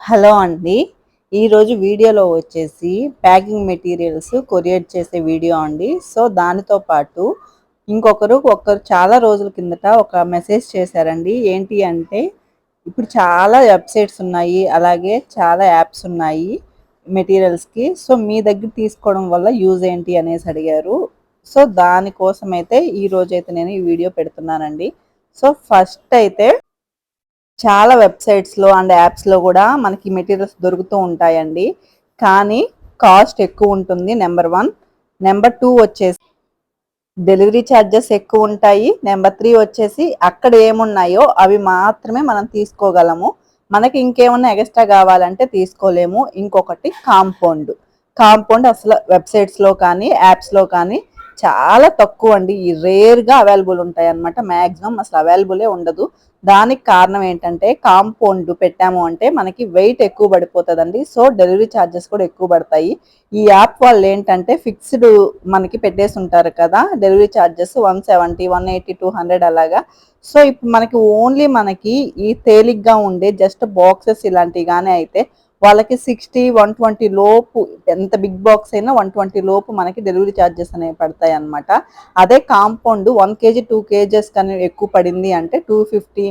Hello అండి. ఈరోజు వీడియోలో వచ్చేసి ప్యాకింగ్ మెటీరియల్స్ కొరియర్ చేసే వీడియో అండి. సో దానితో పాటు ఇంకొకరు ఒకరు చాలా రోజుల కిందట ఒక మెసేజ్ చేశారండి. ఏంటి అంటే ఇప్పుడు చాలా వెబ్సైట్స్ ఉన్నాయి అలాగే చాలా యాప్స్ ఉన్నాయి మెటీరియల్స్కి. సో మీ దగ్గర తీసుకోవడం వల్ల యూజ్ ఏంటి అనేసి అడిగారు. సో దానికోసం అయితే ఈరోజైతే నేను ఈ వీడియో పెడుతున్నానండి. సో ఫస్ట్ అయితే చాలా వెబ్సైట్స్లో అండ్ యాప్స్లో కూడా మనకి మెటీరియల్స్ దొరుకుతూ ఉంటాయండి. కానీ కాస్ట్ ఎక్కువ ఉంటుంది నెంబర్ వన్ నెంబర్ టూ వచ్చేసి డెలివరీ ఛార్జెస్ ఎక్కువ ఉంటాయి. నెంబర్ త్రీ వచ్చేసి అక్కడ ఏమున్నాయో అవి మాత్రమే మనం తీసుకోగలము. మనకి ఇంకేమన్నా ఎక్స్ట్రా కావాలంటే తీసుకోలేము. ఇంకొకటి కాంపౌండ్ కాంపౌండ్ అసలు వెబ్సైట్స్లో కానీ యాప్స్లో కానీ చాలా తక్కువ అండి. ఈ రేర్గా అవైలబుల్ ఉంటాయి అనమాట మ్యాక్సిమం అసలు అవైలబులే ఉండదు. దానికి కారణం ఏంటంటే కాంపౌండ్ పెట్టాము అంటే మనకి వెయిట్ ఎక్కువ పడిపోతుందండి. సో డెలివరీ ఛార్జెస్ కూడా ఎక్కువ పడతాయి. ఈ యాప్ వాళ్ళు ఏంటంటే ఫిక్స్డ్ మనకి పెట్టేసి ఉంటారు కదా delivery charges one seventy one eighty two hundred అలాగా. సో ఇప్పుడు మనకి ఓన్లీ మనకి ఈ తేలిగ్గా ఉండే జస్ట్ బాక్సెస్ ఇలాంటివి కానీ అయితే వాళ్ళకి సిక్స్టీ వన్ ట్వంటీ లోపు ఎంత బిగ్ బాక్స్ అయినా వన్ ట్వంటీ లోపు మనకి డెలివరీ ఛార్జెస్ అనేవి పడతాయి అనమాట అదే compound one KG two KGs కానీ ఎక్కువ పడింది అంటే టూ ఫిఫ్టీ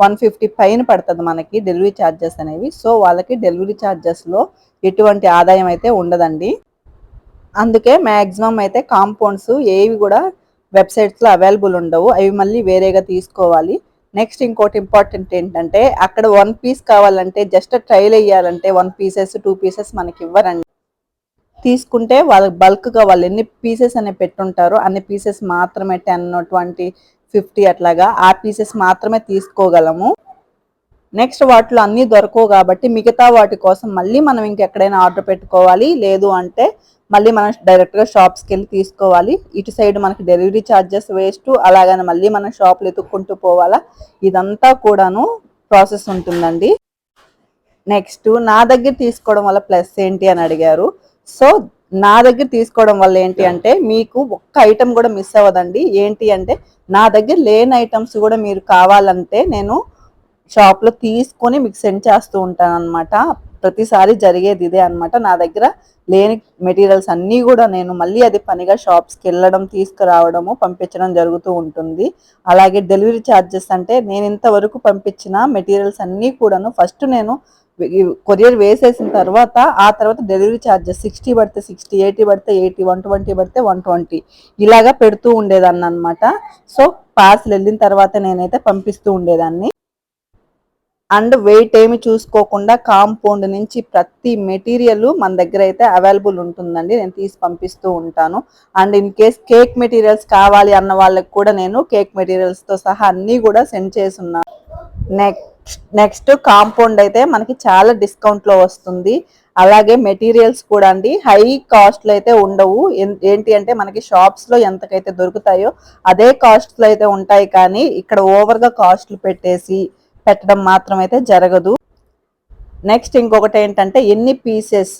వన్ ఫిఫ్టీ పైన పడుతుంది మనకి డెలివరీ ఛార్జెస్ అనేవి. సో వాళ్ళకి డెలివరీ ఛార్జెస్లో ఎటువంటి ఆదాయం అయితే ఉండదండి. అందుకే మ్యాక్సిమం అయితే కాంపౌండ్స్ ఏవి కూడా వెబ్సైట్స్లో అవైలబుల్ ఉండవు. అవి మళ్ళీ వేరేగా తీసుకోవాలి. నెక్స్ట్ ఇంకోటి ఇంపార్టెంట్ ఏంటంటే అక్కడ వన్ పీస్ కావాలంటే జస్ట్ ట్రైల్ వేయాలంటే వన్ పీసెస్ టూ పీసెస్ మనకి ఇవ్వరండి. తీసుకుంటే వాళ్ళకి బల్క్గా వాళ్ళు ఎన్ని పీసెస్ అనే పెట్టుంటారో అన్ని పీసెస్ మాత్రమే టెన్ ట్వంటీ ఫిఫ్టీ అట్లాగా ఆ పీసెస్ మాత్రమే తీసుకోగలము. నెక్స్ట్ వాటిలో అన్నీ దొరకవు కాబట్టి మిగతా వాటి కోసం మళ్ళీ మనం ఇంకెక్కడైనా ఆర్డర్ పెట్టుకోవాలి. లేదు అంటే మళ్ళీ మనం డైరెక్ట్గా షాప్స్కి వెళ్ళి తీసుకోవాలి. ఇటు సైడ్ మనకి డెలివరీ ఛార్జెస్ వేస్ట్ అలాగని మళ్ళీ మనం షాప్లు ఎత్తుక్కుంటూ పోవాలా? ఇదంతా కూడాను ప్రాసెస్ ఉంటుందండి. నెక్స్ట్ నా దగ్గర తీసుకోవడం వల్ల ప్లస్ ఏంటి అని అడిగారు. సో నా దగ్గర తీసుకోవడం వల్ల ఏంటి అంటే మీకు ఒక్క ఐటెం కూడా మిస్ అవ్వదండి. ఏంటి అంటే నా దగ్గర లేని ఐటమ్స్ కూడా మీరు కావాలంటే నేను షాప్లో తీసుకొని మీకు సెండ్ చేస్తూ ఉంటాను అనమాట ప్రతిసారి జరిగేది ఇదే అనమాట నా దగ్గర లేని మెటీరియల్స్ అన్నీ కూడా నేను మళ్ళీ అది పనిగా షాప్స్కి వెళ్ళడం తీసుకురావడము పంపించడం జరుగుతూ ఉంటుంది. అలాగే డెలివరీ ఛార్జెస్ అంటే నేను ఇంతవరకు పంపించిన మెటీరియల్స్ అన్నీ కూడాను ఫస్ట్ నేను కొరియర్ వేసేసిన తర్వాత ఆ తర్వాత డెలివరీ ఛార్జెస్ సిక్స్టీ పడితే సిక్స్టీ ఎయిటీ పడితే ఎయిటీ వన్ ట్వంటీ పడితే వన్ ట్వంటీ ఇలాగా పెడుతూ ఉండేదాన్ని అనమాట సో పార్సల్ వెళ్ళిన తర్వాత నేనైతే పంపిస్తూ ఉండేదాన్ని. అండ్ వెయిట్ ఏమి చూసుకోకుండా కాంపౌండ్ నుంచి ప్రతి మెటీరియల్ మన దగ్గర అయితే అవైలబుల్ ఉంటుందండి. నేను తీసి పంపిస్తూ ఉంటాను. And in case cake materials కావాలి అన్న వాళ్ళకి కూడా నేను కేక్ మెటీరియల్స్తో సహా అన్నీ కూడా సెండ్ చేసి ఉన్నాను నెక్స్ట్ నెక్స్ట్ కాంపౌండ్ అయితే మనకి చాలా డిస్కౌంట్లో వస్తుంది. అలాగే మెటీరియల్స్ కూడా అండి. హై కాస్ట్లో అయితే ఉండవు. ఏంటి అంటే మనకి షాప్స్లో ఎంతకైతే దొరుకుతాయో అదే కాస్ట్లో అయితే ఉంటాయి. కానీ ఇక్కడ ఓవర్గా కాస్ట్లు పెట్టేసి పెట్టడం మాత్రం అయితే జరగదు. నెక్స్ట్ ఇంకొకటి ఏంటంటే ఎన్ని పీసెస్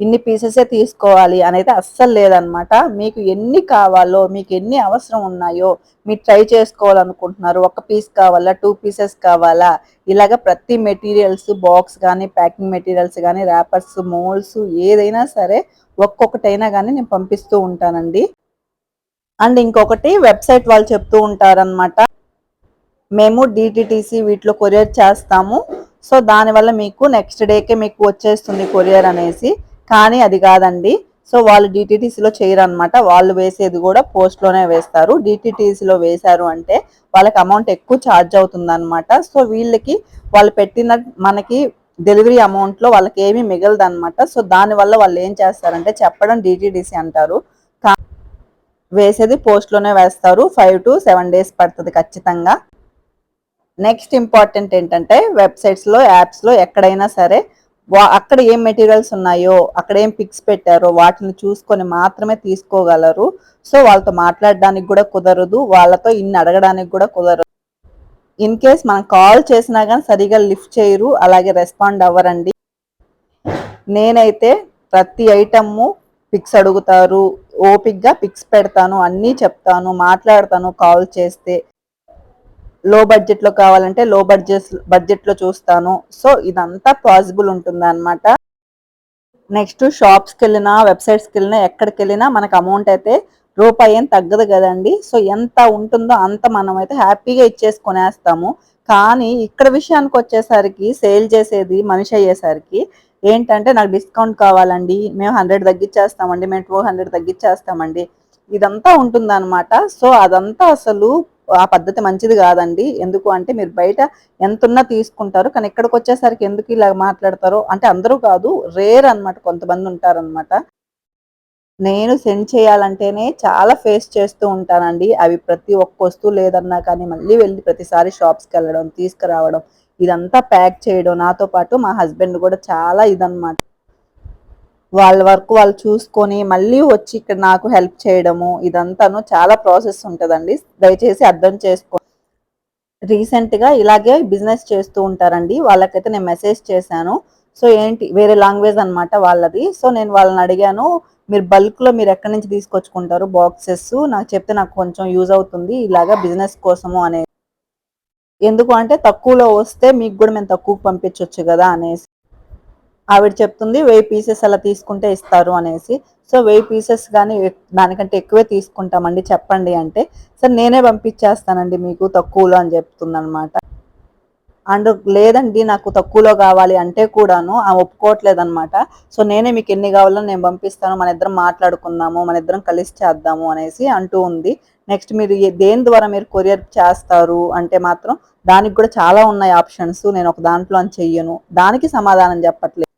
ఇన్ని పీసెసే తీసుకోవాలి అనేది అస్సలు లేదనమాట మీకు ఎన్ని కావాలో మీకు ఎన్ని అవసరం ఉన్నాయో మీరు ట్రై చేసుకోవాలనుకుంటున్నారు. ఒక పీస్ కావాలా టూ పీసెస్ కావాలా? ఇలాగ ప్రతి మెటీరియల్స్ బాక్స్ కానీ ప్యాకింగ్ మెటీరియల్స్ కానీ ర్యాపర్స్ మోల్స్ ఏదైనా సరే ఒక్కొక్కటైనా కానీ నేను పంపిస్తూ ఉంటానండి. అండ్ ఇంకొకటి వెబ్సైట్ వాళ్ళు చెప్తూ ఉంటారనమాట మేము డిటిటీసీ వీటిలో కొరియర్ చేస్తాము. సో దానివల్ల మీకు నెక్స్ట్ డేకే మీకు వచ్చేస్తుంది కొరియర్ అనేసి. కానీ అది కాదండి. సో వాళ్ళు డిటిటీసీలో చేయరు అనమాట వాళ్ళు వేసేది కూడా పోస్ట్లోనే వేస్తారు. డిటిటీసీలో వేశారు అంటే వాళ్ళకి అమౌంట్ ఎక్కువ ఛార్జ్ అవుతుందన్నమాట. సో వీళ్ళకి వాళ్ళు పెట్టిన మనకి డెలివరీ అమౌంట్లో వాళ్ళకి ఏమీ మిగలదన్నమాట. సో దానివల్ల వాళ్ళు ఏం చేస్తారంటే చెప్పడం డిటిటీసీ అంటారు. వేసేది పోస్ట్లోనే వేస్తారు. ఫైవ్ టు సెవెన్ డేస్ పడుతుంది ఖచ్చితంగా. నెక్స్ట్ ఇంపార్టెంట్ ఏంటంటే వెబ్సైట్స్లో యాప్స్లో ఎక్కడైనా సరే అక్కడ ఏం మెటీరియల్స్ ఉన్నాయో అక్కడ ఏం పిక్స్ పెట్టారో వాటిని చూసుకొని మాత్రమే తీసుకోగలరు. సో వాళ్ళతో మాట్లాడడానికి కూడా కుదరదు వాళ్ళతో ఇన్ని అడగడానికి కూడా కుదరదు. ఇన్ కేస్ మనం కాల్ చేసినా కానీ సరిగా లిఫ్ట్ చేయరు అలాగే రెస్పాండ్ అవ్వరండి. నేనైతే ప్రతి ఐటమ్ము పిక్స్ అడుగుతారు ఓపిక్గా పిక్స్ పెడతాను అన్నీ చెప్తాను మాట్లాడతాను కాల్ చేస్తే. లో బడ్జెట్లో కావాలంటే లో బడ్జెట్ బడ్జెట్లో చూస్తాను. సో ఇదంతా పాసిబుల్ ఉంటుంది అనమాట నెక్స్ట్ షాప్స్కి వెళ్ళినా వెబ్సైట్స్కి వెళ్ళినా ఎక్కడికి వెళ్ళినా మనకు అమౌంట్ అయితే రూపాయి ఏం తగ్గదు కదండి. సో ఎంత ఉంటుందో అంత మనం అయితే హ్యాపీగా ఇచ్చేసుకునేస్తాము. కానీ ఇక్కడ విషయానికి వచ్చేసరికి సేల్ చేసేది మనిషి అయ్యేసరికి ఏంటంటే నాకు డిస్కౌంట్ కావాలండి. మేము హండ్రెడ్ తగ్గించేస్తామండి మేము టూ హండ్రెడ్ తగ్గించేస్తామండి ఇదంతా ఉంటుందన్నమాట. సో అదంతా అసలు ఆ పద్ధతి మంచిది కాదండి. ఎందుకు అంటే మీరు బయట ఎంతున్నా తీసుకుంటారు కానీ ఇక్కడికి వచ్చేసరికి ఎందుకు ఇలా మాట్లాడతారో అంటే అందరూ కాదు రేర్ అన్నమాట కొంతమంది ఉంటారనమాట నేను సెండ్ చేయాలంటేనే చాలా ఫేస్ చేస్తూ ఉంటానండి. అవి ప్రతి ఒక్క వస్తువు లేదన్నా కానీ మళ్ళీ వెళ్ళి ప్రతిసారి షాప్స్కి వెళ్ళడం తీసుకురావడం ఇదంతా ప్యాక్ చేయడం నాతో పాటు మా హస్బెండ్ కూడా చాలా ఇదన్నమాట. వాళ్ళ వరకు వాళ్ళు చూసుకొని మళ్ళీ వచ్చి ఇక్కడ నాకు హెల్ప్ చేయడము ఇదంతాను చాలా ప్రాసెస్ ఉంటుందండి. దయచేసి అర్థం చేసుకో రీసెంట్గా ఇలాగే బిజినెస్ చేస్తూ ఉంటారండి. వాళ్ళకైతే నేను మెసేజ్ చేశాను. సో ఏంటి వేరే లాంగ్వేజ్ అనమాట వాళ్ళది. సో నేను వాళ్ళని అడిగాను మీరు బల్క్లో మీరు ఎక్కడి నుంచి తీసుకొచ్చుకుంటారు బాక్సెస్? నాకు చెప్తే నాకు కొంచెం యూజ్ అవుతుంది ఇలాగా బిజినెస్ కోసము అనేది ఎందుకు అంటే తక్కువలో వస్తే మీకు కూడా మేము తక్కువ పంపించవచ్చు కదా అనేసి. ఆవిడ చెప్తుంది వెయ్యి పీసెస్ అలా తీసుకుంటే ఇస్తారు అనేసి. సో వెయ్యి పీసెస్ కానీ దానికంటే ఎక్కువే తీసుకుంటామండి చెప్పండి అంటే. సార్ నేనే పంపించేస్తానండి మీకు తక్కువలో అని చెప్తుంది అనమాట అండ్ లేదండి నాకు తక్కువలో కావాలి అంటే కూడాను ఆ ఒప్పుకోవట్లేదు అనమాట సో నేనే మీకు ఎన్ని కావాలో నేను పంపిస్తాను మన ఇద్దరం మాట్లాడుకుందాము మన ఇద్దరం కలిసి చేద్దాము అనేసి అంటూ ఉంది. నెక్స్ట్ మీరు దేని ద్వారా మీరు కొరియర్ చేస్తారు అంటే మాత్రం దానికి కూడా చాలా ఉన్నాయి ఆప్షన్స్ నేను ఒక దాంట్లో అని చెయ్యను. దానికి సమాధానం చెప్పట్లేదు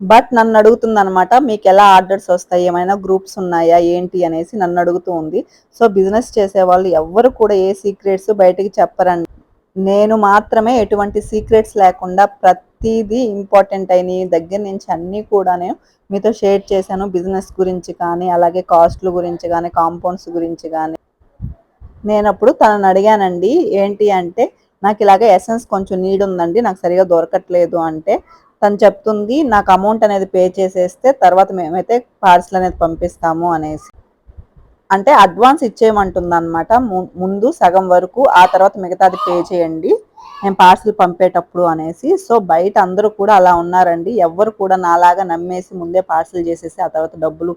బట్ నన్ను అడుగుతుంది అనమాట మీకు ఎలా ఆర్డర్స్ వస్తాయి? ఏమైనా గ్రూప్స్ ఉన్నాయా? ఏంటి? అనేసి నన్ను అడుగుతూ ఉంది. సో బిజినెస్ చేసే వాళ్ళు ఎవ్వరు కూడా ఏ సీక్రెట్స్ బయటకి చెప్పరండి. నేను మాత్రమే ఎటువంటి సీక్రెట్స్ లేకుండా ప్రతిదీ ఇంపార్టెంట్ అయిన దగ్గర నుంచి అన్నీ కూడా నేను మీతో షేర్ చేశాను. బిజినెస్ గురించి కానీ అలాగే కాస్ట్ల గురించి కానీ కాంపౌండ్స్ గురించి కానీ. నేను అప్పుడు తనని అడిగానండి ఏంటి అంటే నాకు ఇలాగ ఎసెన్స్ కొంచెం నీడ్ ఉందండి నాకు సరిగా దొరకట్లేదు అంటే తను చెప్తుంది నాకు అమౌంట్ అనేది పే చేసేస్తే తర్వాత మేమైతే పార్సిల్ అనేది పంపిస్తాము అనేసి. అంటే అడ్వాన్స్ ఇచ్చేయమంటుంది అనమాట ముందు సగం వరకు ఆ తర్వాత మిగతాది పే చేయండి నేను పార్సిల్ పంపేటప్పుడు అనేసి. సో బయట అందరూ కూడా అలా ఉన్నారండి. ఎవ్వరు కూడా నాలాగా నమ్మేసి ముందే పార్సిల్ చేసేసి ఆ తర్వాత డబ్బులు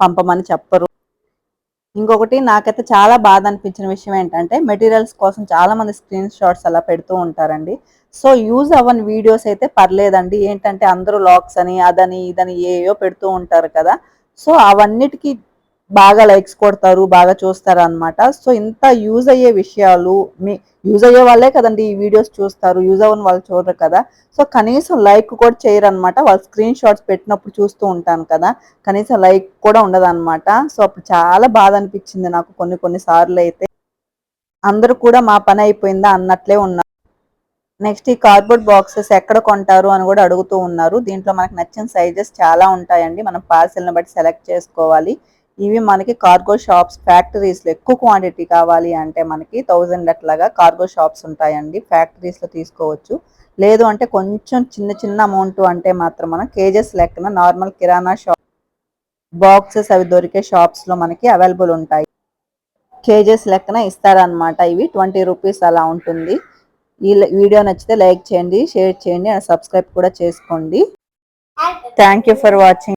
పంపమని చెప్పరు. ఇంకొకటి నాకైతే చాలా బాధ అనిపించిన విషయం ఏంటంటే మెటీరియల్స్ కోసం చాలా మంది స్క్రీన్ షాట్స్ అలా పెడుతూ ఉంటారండి. సో యూజ్ అవ్వని వీడియోస్ అయితే పర్లేదండి. ఏంటంటే అందరూ లాక్స్ అని అదని ఇదని ఏయో పెడుతూ ఉంటారు కదా. సో అవన్నిటికీ బాగా లైక్స్ కొడతారు బాగా చూస్తారు అనమాట సో ఇంత యూజ్ అయ్యే విషయాలు మీ యూజ్ అయ్యే వాళ్ళే కదండి ఈ వీడియోస్ చూస్తారు యూజ్ అవ్వని వాళ్ళు చూడరు కదా. సో కనీసం లైక్ కూడా చేయరు అనమాట వాళ్ళు స్క్రీన్ షాట్స్ పెట్టినప్పుడు చూస్తూ ఉంటాను కదా. కనీసం లైక్ కూడా ఉండదు అనమాట సో అప్పుడు చాలా బాధ అనిపించింది నాకు కొన్ని కొన్ని సార్లు అయితే. అందరూ కూడా మా పని అయిపోయిందా అన్నట్లే ఉన్నారు. నెక్స్ట్ ఈ కార్డ్బోర్డ్ బాక్సెస్ ఎక్కడ కొంటారు అని కూడా అడుగుతూ ఉన్నారు. దీంట్లో మనకు నచ్చిన సైజెస్ చాలా ఉంటాయండి. మనం పార్సెల్ని బట్టి సెలెక్ట్ చేసుకోవాలి. ఇవి మనకి కార్గో షాప్స్ ఫ్యాక్టరీస్లో ఎక్కువ క్వాంటిటీ కావాలి అంటే మనకి థౌజండ్ అట్లాగా కార్గో షాప్స్ ఉంటాయండి. ఫ్యాక్టరీస్లో తీసుకోవచ్చు. లేదు అంటే కొంచెం చిన్న చిన్న అమౌంట్ అంటే మాత్రం మనం కేజెస్ లెక్కన నార్మల్ కిరాణా షాప్ బాక్సెస్ అవి దొరికే షాప్స్లో మనకి అవైలబుల్ ఉంటాయి. కేజెస్ లెక్కన ఇస్తారనమాట ఇవి. ట్వంటీ రూపీస్ అలా ఉంటుంది. ఈ వీడియో నచ్చితే లైక్ చేయండి షేర్ చేయండి అండ్ సబ్స్క్రైబ్ కూడా చేసుకోండి. Thank for watching.